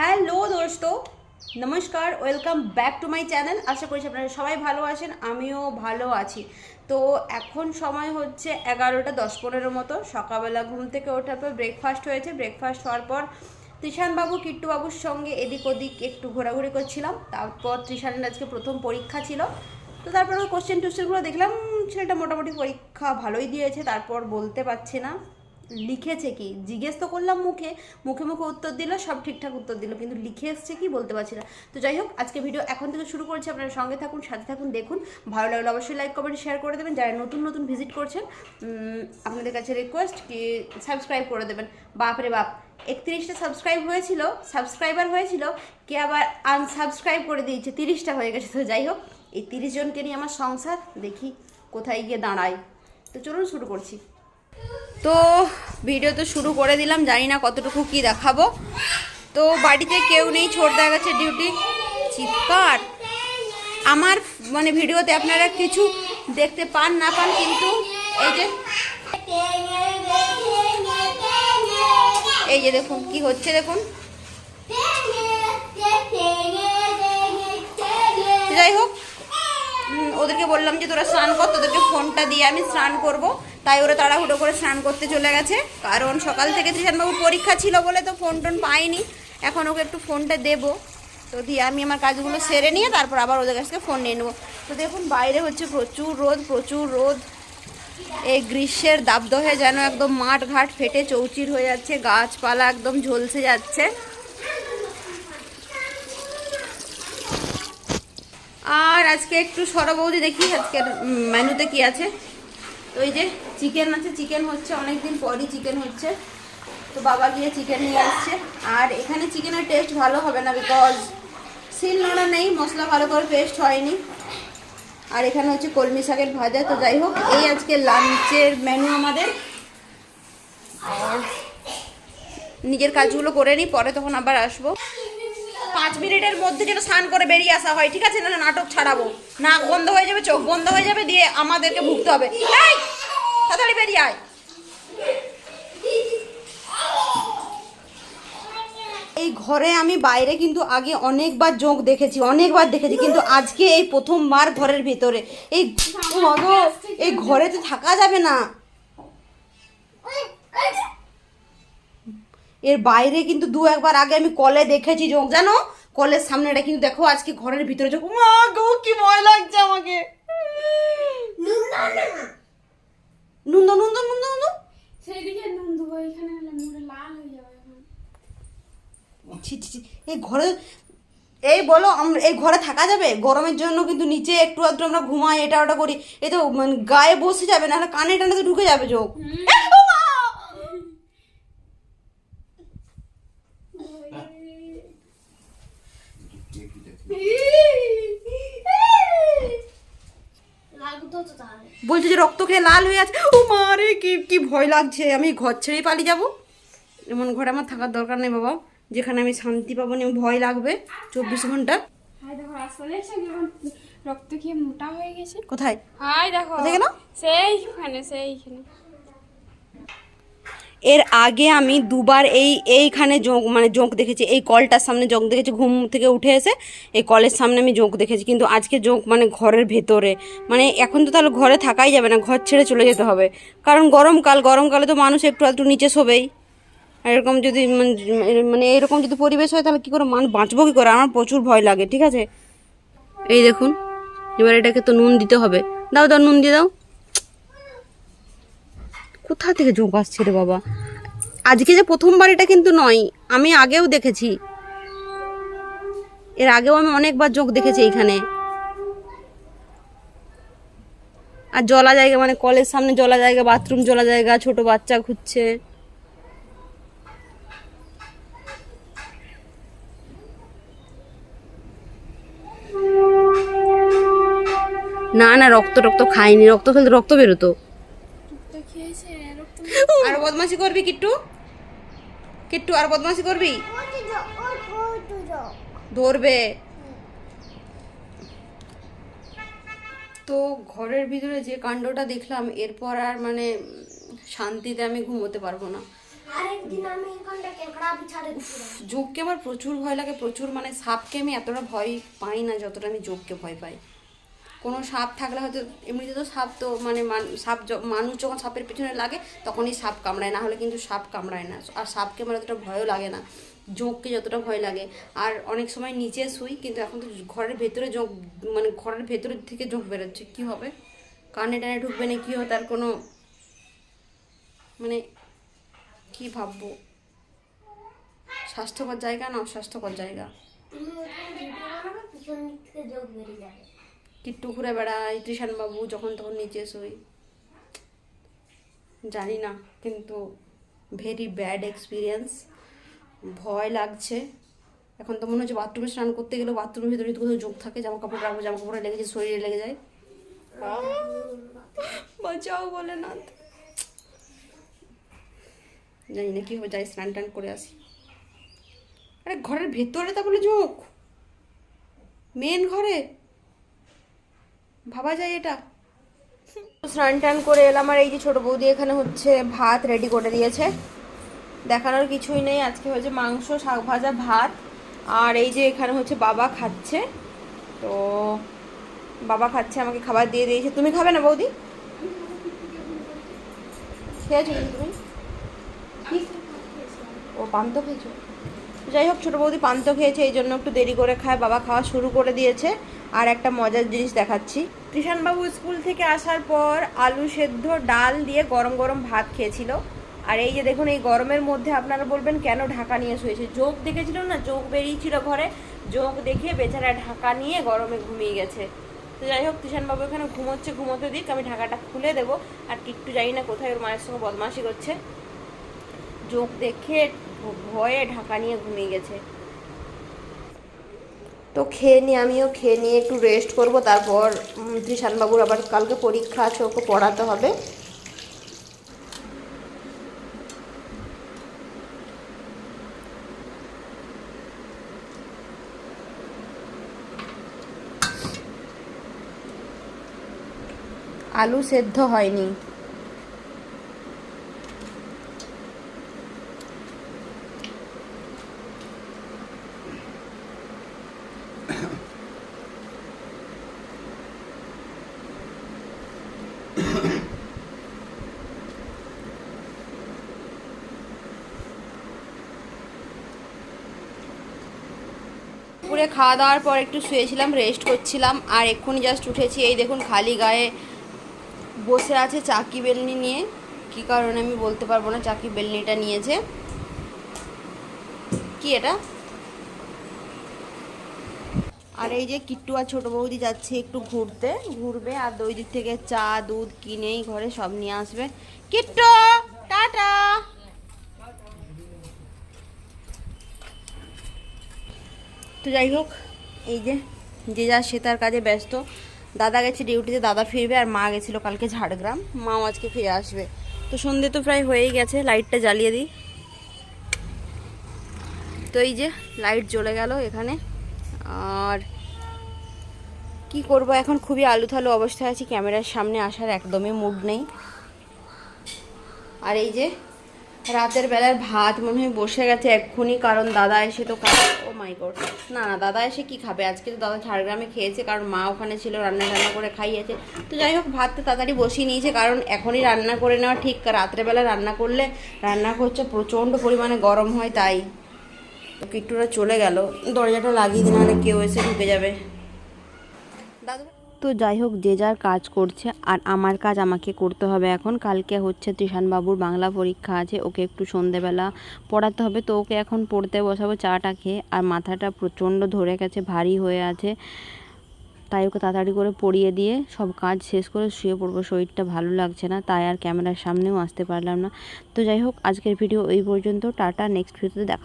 Hello দোস্ত, নমস্কার, welcome back to my channel. আশা করছি আপনারা সবাই ভালো আছেন, আমিও ভালো আছি। তো এখন সময় হচ্ছে এগারোটা দশ পনেরো মতো, সকালবেলা ঘুম থেকে ওঠার পর ব্রেকফাস্ট হয়েছে। ব্রেকফাস্ট হওয়ার পর ত্রিশানবাবু কিট্টুবাবুর সঙ্গে এদিক ওদিক একটু ঘোরাঘুরি করছিলাম। তারপর ত্রিশানের আজকে প্রথম পরীক্ষা ছিল। তো তারপর ওই কোশ্চেন টোশ্চেনগুলো দেখলাম, ছেলেটা মোটামুটি পরীক্ষা ভালোই দিয়েছে, তারপর বলতে পারছি না। লিখেছে কি? জিজ্ঞেস তো করলাম মুখে মুখে মুখে উত্তর দিল, সব ঠিকঠাক উত্তর দিল, কিন্তু লিখে এসছে কি বলতে পারছি না। তো যাই হোক, আজকে ভিডিও এখন থেকে শুরু করছি, আপনারা সঙ্গে থাকুন, সাথে থাকুন, দেখুন। ভালো লাগলে অবশ্যই লাইক কমেন্ট শেয়ার করে দেবেন। যারা নতুন নতুন ভিজিট করছেন আপনাদের কাছে রিকোয়েস্ট কি সাবস্ক্রাইব করে দেবেন। বাপরে বাপ, একত্রিশটা সাবস্ক্রাইব হয়েছিল সাবস্ক্রাইবার হয়েছিল, কে আবার আনসাবস্ক্রাইব করে দিয়েছে, তিরিশটা হয়ে গেছে। তো যাই হোক, এই তিরিশ জনকে নিয়ে আমার সংসার, দেখি কোথায় গিয়ে দাঁড়ায়। তো চলুন শুরু করছি। তো ভিডিও তো শুরু করে দিলাম, জানি না কতটুকু কি দেখাবো। তো বাড়িতে কেউ নেই, ছোট দেখা গেছে ডিউটি চিৎকার। আমার মানে ভিডিওতে আপনারা কিছু দেখতে পান, না পান, কিন্তু এই যে এই যে দেখুন, কি হচ্ছে দেখুন। যাই হোক ওদেরকে বললাম যে তোরা স্নান কর, তোদেরকে ফোনটা দিয়ে আমি স্নান করব। তাই ওরা তাড়াহুড়ো করে স্নান করতে চলে গেছে। কারণ সকাল থেকে ত্রিশানবাবুর পরীক্ষা ছিল বলে তো ফোন টোন পাইনি। এখন ওকে একটু ফোনটা দেবো। তো দিয়ে আমি আমার কাজগুলো সেরে নিয়ে তারপর আবার ওদের কাছ থেকে ফোন নিয়ে নেব। তো দেখুন, বাইরে হচ্ছে প্রচুর রোদ প্রচুর রোদ। এই গ্রীষ্মের দাবদহে যেন একদম মাঠ ঘাট ফেটে চৌচির হয়ে যাচ্ছে, গাছপালা একদম ঝলসে যাচ্ছে। আর আজকে একটু সরবৌদি দেখি, আজকের মেনুতে কি আছে? তো এই যে চিকেন আছে চিকেন হচ্ছে অনেক দিন পরই চিকেন হচ্ছে। তো বাবা গিয়ে চিকেন নিয়ে আসছে। আর এখানে চিকেনের টেস্ট ভালো হবে না বিকজ শিল নোড়া নেই, মশলা ভালো করে পেস্ট হয়নি। আর এখানে হচ্ছে কলমি শাকের ভাজা। তো যাই হোক, এই আজকে লাঞ্চের মেনু আমাদের। আর নিজের কাজগুলো করে নিই, পরে তখন আবার আসব। পাঁচ মিনিটের মধ্যে যেন স্নান করে বেরিয়ে আসা হয়, ঠিক আছে? না নাটক ছাড়াবো। নাক বন্ধ হয়ে যাবে, চোখ বন্ধ হয়ে যাবে, দিয়ে আমাদেরকে ভুগতে হবে। তাড়াতাড়ি বেরিয়ে আয়। এই ঘরে আমি বাইরে কিন্তু আগে অনেকবার জোঁক দেখেছি, অনেকবার দেখেছি, কিন্তু আজকে এই প্রথমবার ঘরের ভিতরে। এই এই ঘরে তো থাকা যাবে না। এর বাইরে কিন্তু দু একবার আগে আমি কলে দেখেছি জোঁক জানো? কলের সামনেটা কিন্তু দেখো আজকে ঘরের ভিতরে জোঁক মা গো কি ভয় লাগছে আমাকে। নুন্দ নুন্দ। নুন্দ নুন্দ সেইদিকে নুন এখানে লাল হয়ে যাবে ছি এই ঘরে এই বলো এই ঘরে থাকা যাবে? গরমের জন্য কিন্তু নিচে একটু আধটু আমরা ঘুমাই এটা ওটা করি। এ তো মানে গায়ে বসে যাবে না কানে টানে তো ঢুকে যাবে চোখ লাগতো তো তাহলে বলছে যে রক্ত খেয়ে লাল হয়ে আছে। ও মা রে কি কি ভয় লাগছে। আমি ঘর ছেড়েই পালিয়ে যাব। এমন ঘরে আমার থাকার দরকার নেই বাবা। যেখানে আমি শান্তি পাবো না ভয় লাগবে চব্বিশ ঘণ্টা। রক্ত খেয়ে মোটা হয়ে গেছে। কোথায়? হাই দেখো গেল? সেইখানে সেইখানে। এর আগে আমি দুবার এই, এইখানে জোঁক মানে জোঁক দেখেছি, এই কলটার সামনে জোঁক দেখেছি, ঘুম থেকে উঠে এসে এই কলের সামনে আমি জোঁক দেখেছি, কিন্তু আজকে জোঁক মানে ঘরের ভেতরে। মানে এখন তো তাহলে ঘরে থাকাই যাবে না, ঘর ছেড়ে চলে যেতে হবে। কারণ গরমকাল, গরমকালে তো মানুষ একটু একটু নিচে শোবেই। এরকম যদি মানে- মানে এরকম যদি পরিবেশ হয়, তাহলে কী করে মানুষ বাঁচবো কী করে? আমার প্রচুর ভয় লাগে, ঠিক আছে? এই দেখুন, এবার এটাকে তো নুন দিতে হবে। দাও দাও, নুন দিয়ে দাও। কোথা থেকে জোঁক আসছে রে বাবা? আজকে যে প্রথমবার এটা কিন্তু নয়, আমি আগেও দেখেছি। এর আগেও আমি অনেকবার জোঁক দেখেছি এইখানে। আর জলা জায়গা মানে কলের সামনে জলা জায়গা, বাথরুম জলা জায়গা, ছোট বাচ্চা খুঁজছে। না না, রক্ত রক্ত খাইনি, রক্ত খেলে রক্ত বেরোতো। আর বদমাশি করবি কিট্টু? কিট্টু আর বদমাশি করবি? ধরবে। তো ঘরের ভিতরে যে কাণ্ডটা দেখলাম এরপর আর মানে শান্তিতে আমি ঘুমোতে পারব না। যোগকে আমার প্রচুর ভয় লাগে প্রচুর মানে সাপকে আমি এতটা ভয় পাই না যতটা আমি যোগকে ভয় পাই। কোনো সাপ থাকলে হয়তো, এমনিতে তো সাপ তো মানে মান- সাপ মানুষ যখন সাপের পিছনে লাগে, তখনই সাপ কামড়ায়, না হলে কিন্তু সাপ কামড়ায় না। আর সাপকে আমার অতটা ভয়ও লাগে না যোগকে যতটা ভয় লাগে। আর অনেক সময় নিচে শুই, কিন্তু এখন তো ঘরের ভেতরে যোগ মানে ঘরের ভেতরে থেকে যোগ বেরোচ্ছে, কি হবে? কানে টানে ঢুকবে না, কী হবে? তার কোনো মানে কি ভাববো? স্বাস্থ্যকর জায়গা না অস্বাস্থ্যকর জায়গা? কিট্টু ঘুরে বেড়াই বাবু যখন তখন নিচে শুই। জানি না, কিন্তু ভেরি ব্যাড এক্সপিরিয়েন্স ভয় লাগছে। এখন তো মনে হচ্ছে বাথরুমে স্নান করতে গেলেও বাথরুমের ভিতরে যদি কোথাও যোগ থাকে জামা কাপড় রাখব জামা কাপড়ে লেগে যায়, শরীরে লেগে যায়। বাঁচাও বলে না জানি না কি হবে, যাই স্নান টান করে আসি। আরে ঘরের ভেতরে তা বলে যোগ। মেন ঘরে। ভাবা যায় এটা? স্নান টান করে এলাম আর এই যে ছোট বৌদি এখানে হচ্ছে ভাত রেডি করে দিয়েছে। দেখানোর কিছুই নেই, আজকে হয়েছে মাংস, শাক ভাজা, ভাত। আর এই যে এখানে হচ্ছে বাবা খাচ্ছে। তো বাবা খাচ্ছে, আমাকে খাবার দিয়ে দিয়েছে। তুমি খাবে না বৌদি? খেয়েছো তুমি? ও পান্ত খেয়েছো? যাই হোক ছোটো বৌদি পান্ত খেয়েছে, এই জন্য একটু দেরি করে খায়, বাবা খাওয়া শুরু করে দিয়েছে। আর একটা মজার জিনিস দেখাচ্ছি। কৃষাণবাবু স্কুল থেকে আসার পর আলু সেদ্ধ ডাল দিয়ে গরম গরম ভাত খেয়েছিল। আর এই যে দেখুন, এই গরমের মধ্যে আপনারা বলবেন, কেন ঢাকা নিয়ে শুয়েছে যোগ দেখেছিল না? যোগ বেরিয়েছিল ঘরে। যোগ দেখে বেচারা ঢাকা নিয়ে গরমে ঘুমিয়ে গেছে। তো যাই হোক, কৃষাণবাবু এখানে ঘুমোচ্ছে, ঘুমোতে দিক, আমি ঢাকাটা খুলে দেবো। আর কিট্টু জানি না কোথায় ওর মায়ের সঙ্গে বদমাশি করছে। চোখ দেখে ভয়ে ঢাকা নিয়ে ঘুমিয়ে গেছে। তো খেয়ে নিয়ে আমিও খেয়ে নিয়ে একটু রেস্ট করব তারপর ত্রিশানবাবুর আবার কালকে পরীক্ষা আছে ওকে পড়াতে হবে। আলু সেদ্ধ হয়নি। দুপুরে খাওয়া দাওয়ার পর একটু শুয়েছিলাম রেস্ট করছিলাম, আর এক্ষুনি জাস্ট উঠেছি। এই দেখুন, খালি গায়ে বসে আছে চাকি বেলনি নিয়ে। কি কারণে আমি বলতে পারব না, চাকি বেলনিটা নিয়েছে। কি এটা? আর এই যে কিট্টু আর ছোট বৌদি যাচ্ছে একটু ঘুরতে। ঘুরবে আর ওই দিক থেকে চা, দুধ কিনেই ঘরে সব নিয়ে আসবে। কিট্টু, টাটা! তো যাই হোক, এই যে যে যা, সে তার কাজে ব্যস্ত। দাদা গেছে ডিউটিতে, দাদা ফিরবে আর মা গেছিল কালকে ঝাড়গ্রাম। মাও আজকে ফিরে আসবে। তো সন্ধে তো প্রায় হয়েই গেছে, লাইটটা জ্বালিয়ে দিই। তো এই যে, লাইট জ্বলে গেল এখানে। আর কি করব, এখন খুবই আলু থালু অবস্থায় আছি, ক্যামেরার সামনে আসার একদমই মুড নেই। আর এই যে রাতের বেলার ভাত মনে হয় বসে গেছে এক্ষুনি, কারণ দাদা এসে তো ও মাই গড না না, দাদা এসে কি খাবে? আজকে তো দাদা ঝাড়গ্রামে খেয়েছে, কারণ মা ওখানে ছিল, রান্না টান্না করে খাইয়েছে। তো যাই হোক, ভাত তো তাড়াতাড়ি বসিয়ে নিয়েছে, কারণ এখনই রান্না করে নেওয়া ঠিক। রাত্রেবেলা রান্না করলে রান্না করছে প্রচণ্ড পরিমাণে গরম হয়, তাই। তো কিট্টুরা চলে গেল। দরজাটা লাগিয়ে দিন নাহলে কেউ এসে ঢুকে যাবে। দাদু তো যাই হোক, যে যার কাজ করছে আর আমার কাজ আমাকে করতে হবে এখন। কালকে হচ্ছে বাবুর বাংলা পরীক্ষা আছে, ওকে একটু সন্ধেবেলা পড়াতে হবে। তো ওকে এখন পড়তে বসাবো, চাটা খেয়ে। আর মাথাটা প্রচণ্ড ধরে গেছে, ভারী হয়ে আছে। তাই ওকে তাড়াতাড়ি করে পড়িয়ে দিয়ে সব কাজ শেষ করে শুয়ে পড়ব। শরীরটা ভালো লাগছে না, তাই আর ক্যামেরার সামনেও আসতে পারলাম না। তো যাই হোক, আজকের ভিডিও এই পর্যন্ত। টাটা নেক্সট ভিডিওতে দেখা